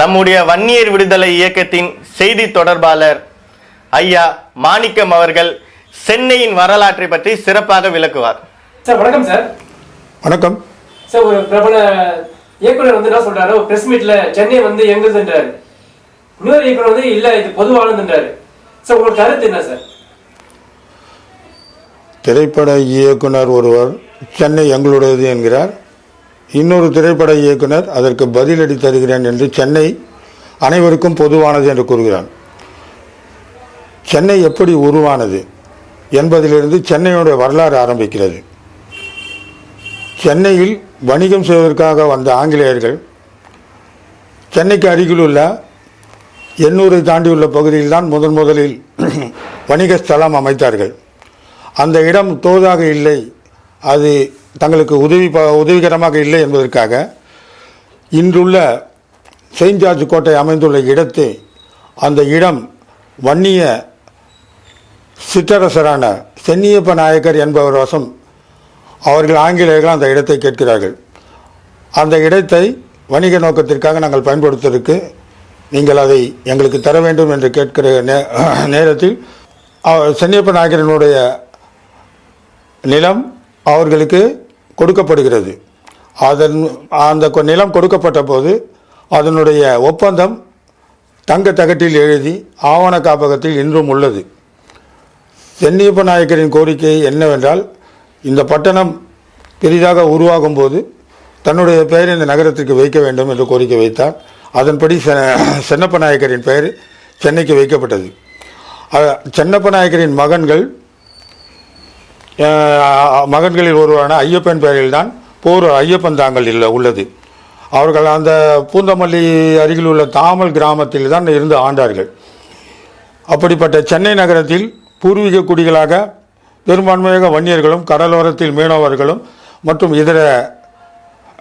நம்முடைய வன்னியர் விடுதலை இயக்கத்தின் செய்தி தொடர்பாளர் ஐயா மாணிக்கம் அவர்கள் சென்னையின் வரலாற்றை பற்றி சிறப்பாக விளக்குவார். சார் வணக்கம் சார். வணக்கம். சார் ஒரு பிரபல இயக்குனர் வந்து என்ன சொல்றாரு? ஒரு பிரஸ் மீட்ல சென்னை வந்து எங்குதுன்றாரு இன்னொரு இயக்குனர் வந்து இல்ல இது பொதுவானதுன்றாரு சார் உங்களோட கருத்து என்ன சார்? திரைப்பட இயக்குனர் ஒருவர் சென்னை எங்களுடையது என்கிறார். இன்னொரு திரைப்பட இயக்குனர் அதற்கு பதிலடி தருகிறேன் என்று சென்னை அனைவருக்கும் பொதுவானது என்று கூறுகிறார் சென்னை எப்படி உருவானது என்பதிலிருந்து சென்னையோட வரலாறு ஆரம்பிக்கிறது. சென்னையில் வணிகம் செய்வதற்காக வந்த ஆங்கிலேயர்கள் சென்னைக்கு அருகிலுள்ள எண்ணூரை தாண்டியுள்ள பகுதியில் தான் முதன் முதலில் வணிக ஸ்தலம் அமைத்தார்கள். அந்த இடம் தோதாக இல்லை. அது தங்களுக்கு உதவி ப- உதவிகரமாக இல்லை என்பதற்காக இன்றுள்ள செயின்ட் ஜார்ஜ் கோட்டை அமைந்துள்ள இடத்தை அந்த இடம் வன்னிய சிற்றரசரான சென்னியப்ப நாயக்கர் என்பவர் வசம் அவர்கள் ஆங்கிலேயர்கள் அந்த இடத்தை கேட்கிறார்கள். அந்த இடத்தை வணிக நோக்கத்திற்காக நாங்கள் பயன்படுத்துவதற்கு நீங்கள் அதை எங்களுக்கு தர வேண்டும் என்று கேட்கிற நே நேரத்தில் சென்னியப்ப நாயக்கரனுடைய நிலம் அவர்களுக்கு கொடுக்கப்படுகிறது. அதன் அந்த நிலம் கொடுக்கப்பட்ட போது அதனுடைய ஒப்பந்தம் தங்க தகட்டில் எழுதி ஆவண காப்பகத்தில் இன்றும் உள்ளது. சென்னியப்ப நாயக்கரின் கோரிக்கை என்னவென்றால் இந்த பட்டணம் பெரிதாக உருவாகும் போது தன்னுடைய பெயர் இந்த நகரத்திற்கு வைக்க வேண்டும் என்று கோரிக்கை வைத்தார். அதன்படி செ- சென்னப்ப நாயக்கரின் பெயர் சென்னைக்கு வைக்கப்பட்டது. சென்னப்ப நாயக்கரின் மகன்கள் மகன்களில் ஒருவரான ஐயப்பன் பெயரில்தான் போர் ஐயப்பன் தாங்கல் இல்லை உள்ளது. அவர்கள் அந்த பூந்தமல்லி அருகில் உள்ள தாமல் கிராமத்தில் தான் இருந்து ஆண்டார்கள். அப்படிப்பட்ட சென்னை நகரத்தில் பூர்வீக குடிகளாக பெரும்பான்மையாக வன்னியர்களும் கடலோரத்தில் மீனவர்களும் மற்றும் இதர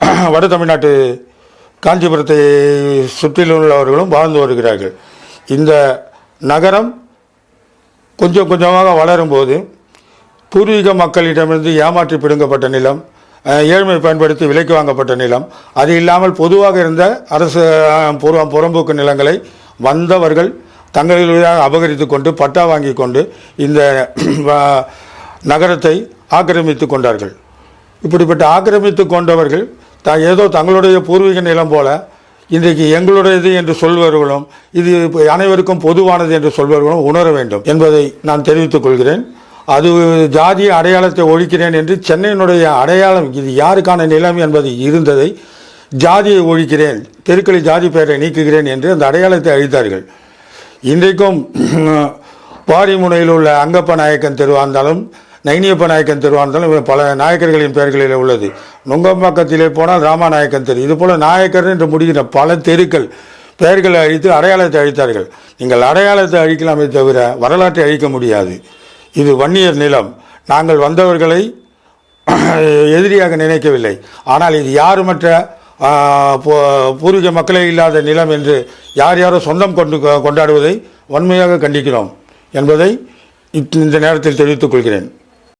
வட தமிழ்நாட்டு காஞ்சிபுரத்தை சுற்றிலுள்ளவர்களும் வாழ்ந்து வருகிறார்கள். இந்த நகரம் கொஞ்சம் கொஞ்சமாக வளரும்போது பூர்வீக மக்களிடமிருந்து ஏமாற்றி பிடுங்கப்பட்ட நிலம் ஏழ்மை பயன்படுத்தி விலைக்கு வாங்கப்பட்ட நிலம் அது இல்லாமல் பொதுவாக இருந்த அரசு அஹ், புற புறம்போக்கு நிலங்களை வந்தவர்கள் தங்களுடைய அபகரித்து கொண்டு பட்டா வாங்கி கொண்டு இந்த நகரத்தை ஆக்கிரமித்து கொண்டார்கள். இப்படிப்பட்ட ஆக்கிரமித்து கொண்டவர்கள் த ஏதோ தங்களுடைய பூர்வீக நிலம் போல இன்றைக்கு எங்களுடையது என்று சொல்வர்களும் இது அனைவருக்கும் பொதுவானது என்று சொல்வர்களும் உணர வேண்டும் என்பதை நான் தெரிவித்துக் கொள்கிறேன். அது ஜாதிய அடையாளத்தை ஒழிக்கிறேன் என்று சென்னையினுடைய அடையாளம் இது யாருக்கான நிலம் என்பது இருந்ததை ஜாதியை ஒழிக்கிறேன் தெருக்களில் ஜாதி பெயரை நீக்குகிறேன் என்று அந்த அடையாளத்தை அழித்தார்கள். இன்றைக்கும் பாரிமுனையில் உள்ள அங்கப்ப நாயக்கன் தெருவாக இருந்தாலும் நைனியப்ப நாயக்கன் தெருவாக இருந்தாலும் பல நாயக்கர்களின் பெயர்களில் உள்ளது. நுங்கம்பாக்கத்திலே போனால் ராமநாயக்கன் தெரு. இது போல நாயக்கர் என்று முடிகிற பல தெருக்கள் பெயர்களை அழித்து அடையாளத்தை அழித்தார்கள். நீங்கள் அடையாளத்தை அழிக்கலாமே தவிர வரலாற்றை அழிக்க முடியாது. இது வன்னியர் நிலம். நாங்கள் வந்தவர்களை எதிரியாக நினைக்கவில்லை. ஆனால் இது யாருமற்ற பூ- பூர்வீக மக்களே இல்லாத நிலம் என்று யார் யாரோ சொந்தம் கொண்டு கொண்டாடுவதை வன்மையாக கண்டிக்கிறோம் என்பதை இந்த நேரத்தில் தெரிவித்துக் கொள்கிறேன்.